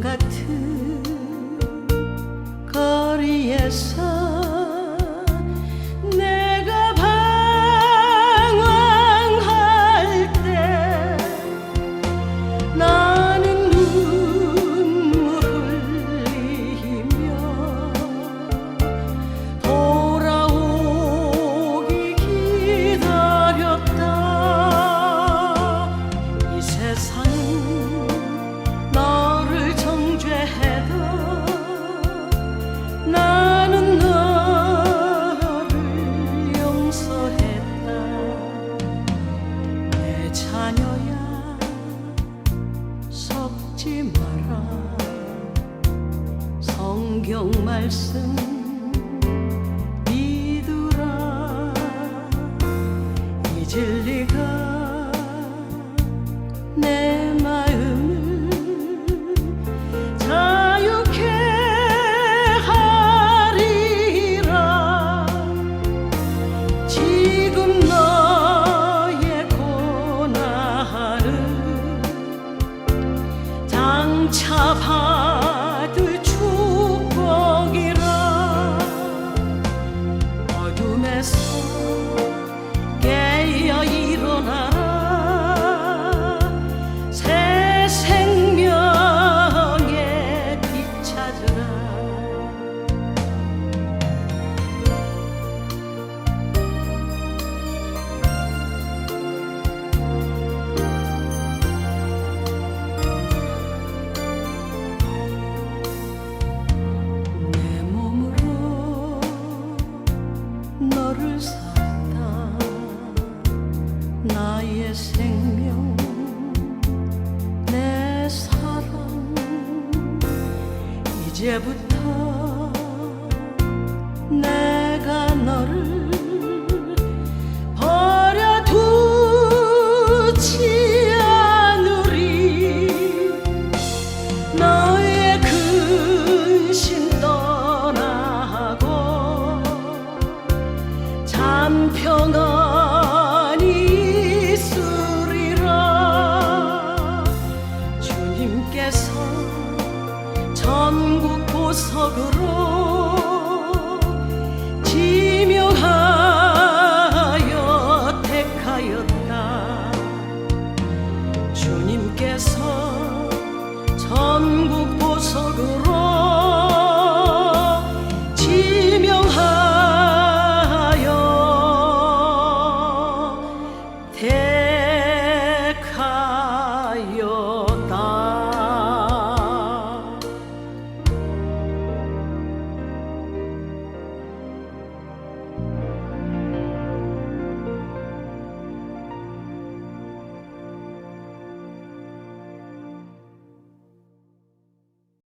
같은 거리에서 잊지 마라. 성경 말씀 Home. 생명 내 사랑. 이제부터 내가 너를 버려두지 않으리. 너의 근심 떠나고 참 평안 주님께서 전국 보석으로